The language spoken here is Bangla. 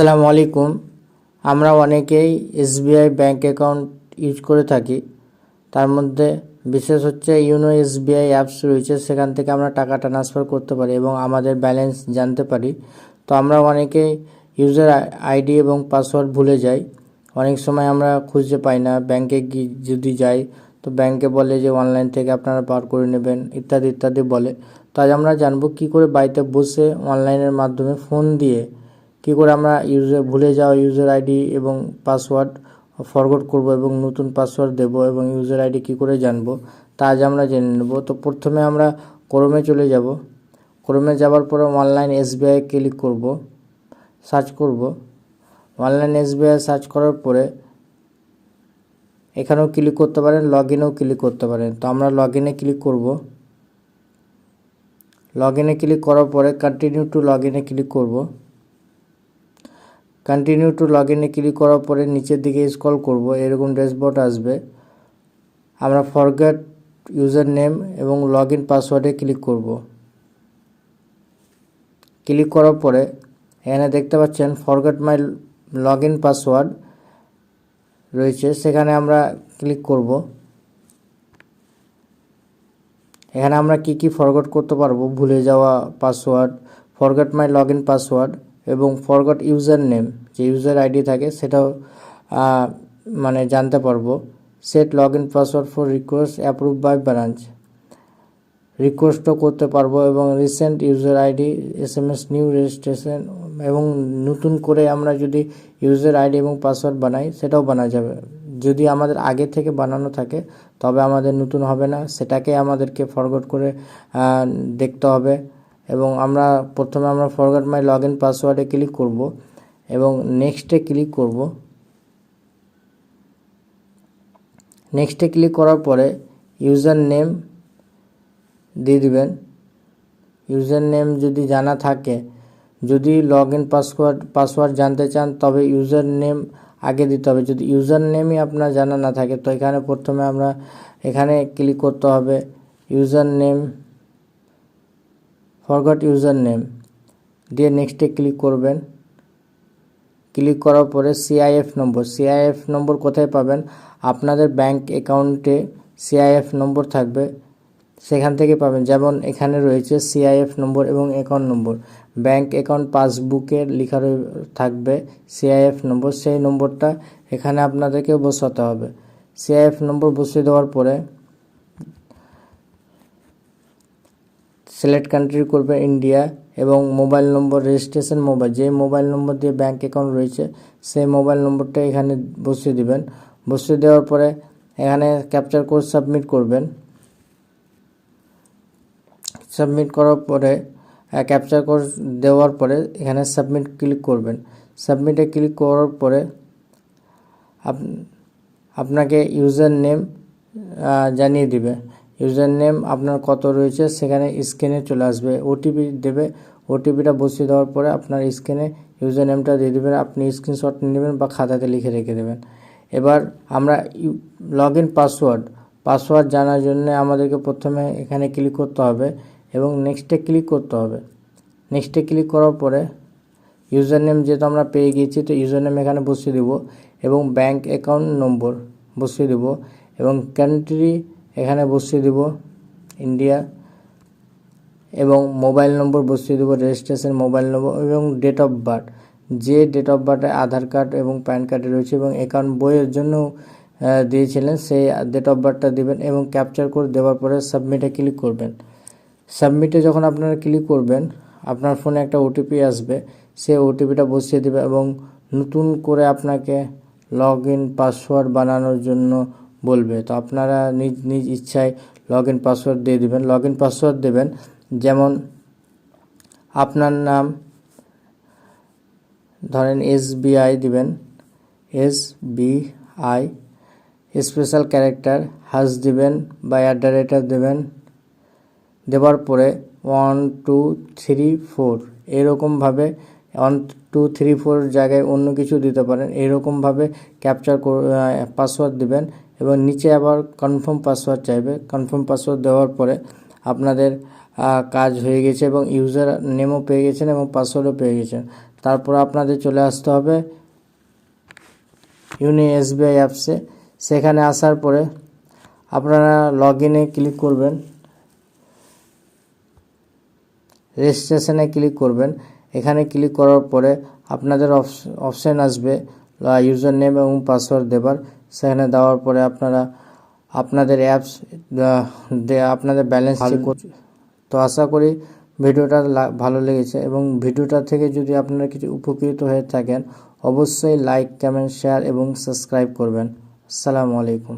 আসসালামু আলাইকুম। আমরা অনেকেই এসবিআই ব্যাংক অ্যাকাউন্ট ইউজ করে থাকি। তার মধ্যে বিশেষ হচ্ছে ইউনো এসবিআই অ্যাপস রয়েছে, সেখান থেকে আমরা টাকা ট্রান্সফার করতে পারি এবং আমাদের ব্যালেন্স জানতে পারি। তো আমরা অনেকেই ইউজার আইডি এবং পাসওয়ার্ড ভুলে যাই। অনেক সময় আমরা খুঁজে পাই না, ব্যাংকে গি যদি যাই, তো ব্যাংকে বলে যে অনলাইন থেকে আপনারা পার করে নেবেন, ইত্যাদি ইত্যাদি বলে। তো আজ আমরা জানব কী করে বাড়িতে বসে অনলাইনের মাধ্যমে ফোন দিয়ে কী করে আমরা ইউজার ভুলে যাওয়া ইউজার আইডি এবং পাসওয়ার্ড ফরগট করব এবং নতুন পাসওয়ার্ড দেব এবং ইউজার আইডি কী করে জানব, তা আজ আমরা জেনে নেব। তো প্রথমে আমরা ক্রোমে চলে যাব। ক্রোমে যাওয়ার পরে অনলাইন এসবিআই ক্লিক করব সার্চ করব। অনলাইন এসবিআই সার্চ করার পরে এখানেও ক্লিক করতে পারেন লগ ইনেও ক্লিক করতে পারেন। তো আমরা লগ ইনে ক্লিক করব। লগ ইনে ক্লিক করার পরে কন্টিনিউ টু লগ ইনে ক্লিক করব। কন্টিনিউ টু লগ ইনে ক্লিক করার পরে নিচের দিকে স্ক্রল করব, এরকম ড্যাশবোর্ড আসবে। আমরা ফরগেট ইউজার নেম এবং লগ ইন পাসওয়ার্ডে ক্লিক করব। ক্লিক করার পরে এখানে দেখতে পাচ্ছেন forget my log in password রয়েছে, সেখানে আমরা ক্লিক করব। এখানে আমরা কি কি ফরগট করতে পারব? ভুলে যাওয়া password forget my log in password এবং ফরগট ইউজার নেম যে ইউজার আইডি থাকে সেটাও মানে জানতে পারব। Set log in password for request approve by branch রিকোয়েস্টও করতে পারব এবং recent user ID S M S new registration এবং নতুন করে আমরা যদি ইউজার আইডি এবং পাসওয়ার্ড বানাই, সেটাও বানা যাবে। যদি আমাদের আগে থেকে বানানো থাকে, তবে আমাদের নতুন হবে না। সেটাকে আমাদেরকে ফরগট করে দেখতে হবে। এবং আমরা প্রথমে আমরা ফরগট মাই লগ ইন পাসওয়ার্ডে ক্লিক করব এবং নেক্সটে ক্লিক করব। নেক্সটে ক্লিক করার পরে ইউজার নেম দিয়ে দিবেন। ইউজার নেম যদি জানা থাকে, যদি লগ ইন পাসওয়ার্ড পাসওয়ার্ড জানতে চান, তবে ইউজার নেম আগে দিতে হবে। যদি ইউজার নেমই আপনার জানা না থাকে, তো এখানে প্রথমে আমরা এখানে ক্লিক করতে হবে। User name forgot user name দিয়ে নেক্সটে ক্লিক করবেন। ক্লিক করার পরে সিআইএফ নম্বর সিআইএফ নম্বর কোথায় পাবেন? আপনাদের ব্যাংক অ্যাকাউন্টে সিআইএফ নম্বর থাকবে। সেখান থেকে পাবেন। যেমন এখানে রয়েছে সিআইএফ নম্বর এবং অ্যাকাউন্ট নম্বর ব্যাংক অ্যাকাউন্ট পাসবুকে লেখা থাকবে সিআইএফ নম্বর সেই নম্বরটা এখানে আপনাদেরকে বসাতে হবে। সিআইএফ নম্বর বসিয়ে দেওয়ার পরে সিলেক্ট কান্ট্রি করবে ইন্ডিয়া এবং মোবাইল নম্বর রেজিস্ট্রেশন মোবাইল যে মোবাইল নম্বর দিয়ে ব্যাঙ্ক অ্যাকাউন্ট রয়েছে, সেই মোবাইল নম্বরটা এখানে বসিয়ে দিবেন। বসিয়ে দেওয়ার পরে এখানে ক্যাপচার কোড সাবমিট করবেন। সাবমিট করার পরে ক্যাপচার কোড দেওয়ার পরে এখানে সাবমিট ক্লিক করবেন। সাবমিটে ক্লিক করার পরে আপ- আপনাকে ইউজার নেম জানিয়ে দিবে। ইউজার নেম আপনার কত রয়েছে সেখানে স্ক্রিনে চলে আসবে। ওটিপি দেবে। ওটিপিটা বসিয়ে দেওয়ার পরে আপনার স্ক্রিনে ইউজার নেমটা দিয়ে দেবেন। আপনি স্ক্রিনশট নেবেন বা খাতাতে লিখে রেখে দেবেন। এবার আমরা লগ ইন পাসওয়ার্ড পাসওয়ার্ড জানার জন্য আমাদেরকে প্রথমে এখানে ক্লিক করতে হবে এবং নেক্সটে ক্লিক করতে হবে। নেক্সটে ক্লিক করার পরে ইউজার নেম যেহেতু আমরা পেয়ে গিয়েছি, তো ইউজার নেম এখানে বসিয়ে দেবো এবং ব্যাংক অ্যাকাউন্ট নম্বর বসিয়ে দেবো এবং কান্ট্রি এখানে বসিয়ে দেবো ইন্ডিয়া এবং মোবাইল নম্বর বসিয়ে দেবো রেজিস্ট্রেশন মোবাইল নম্বর এবং ডেট অফ বার্থ যে ডেট অফ বার্থে আধার কার্ড এবং প্যান কার্ডে রয়েছে এবং অ্যাকাউন্ট বইয়ের জন্য দিয়েছিলেন, সেই ডেট অফ বার্থটা দেবেন এবং ক্যাপচার করে দেওয়ার পরে সাবমিটে ক্লিক করবেন। সাবমিটে যখন আপনারা ক্লিক করবেন, আপনার ফোনে একটা ওটিপি আসবে। সেই ওটিপিটা বসিয়ে দেবে এবং নতুন করে আপনাকে লগ ইন পাসওয়ার্ড বানানোর জন্য বলবে। তো আপনারা নিজ নিজ ইচ্ছায় লগ ইন পাসওয়ার্ড দিয়ে দেবেন। লগ ইন পাসওয়ার্ড দেবেন। যেমন আপনার নাম ধরেন এস বিআই দিবেন। S B I special character hash দিবেন বা অ্যাট দ্য রেটার দেবেন। দেওয়ার পরে ওয়ান টু থ্রি ফোর এরকমভাবে ওয়ান টু থ্রি ফোর জায়গায় অন্য কিছু দিতে পারেন। এরকমভাবে ক্যাপচার পাসওয়ার্ড দিবেন। এবং নিচে আবার কনফার্ম পাসওয়ার্ড চাইবে। কনফার্ম পাসওয়ার্ড দেওয়ার পরে আপনাদের কাজ হয়ে গেছে এবং ইউজার নেমও পেয়ে গেছেন এবং পাসওয়ার্ডও পেয়ে গেছেন। তারপর আপনাদের চলে আসতে হবে ইউনি এসবিআই অ্যাপসে সেখানে আসার পরে আপনারা লগ ইনে ক্লিক করবেন। রেজিস্ট্রেশনে ক্লিক করবেন। এখানে ক্লিক করার পরে আপনাদের অপশান আসবে ইউজার নেম এবং পাসওয়ার্ড দেবার। সেখানে দেওয়ার পরে আপনারা আপনাদের অ্যাপস আপনাদের ব্যালেন্স চেক তো আশা করি ভিডিওটা ভালো লেগেছে এবং ভিডিওটা থেকে যদি আপনারা কিছু উপকৃত হয়ে থাকেন অবশ্যই লাইক কমেন্ট শেয়ার এবং সাবস্ক্রাইব করবেন। আসসালামু আলাইকুম।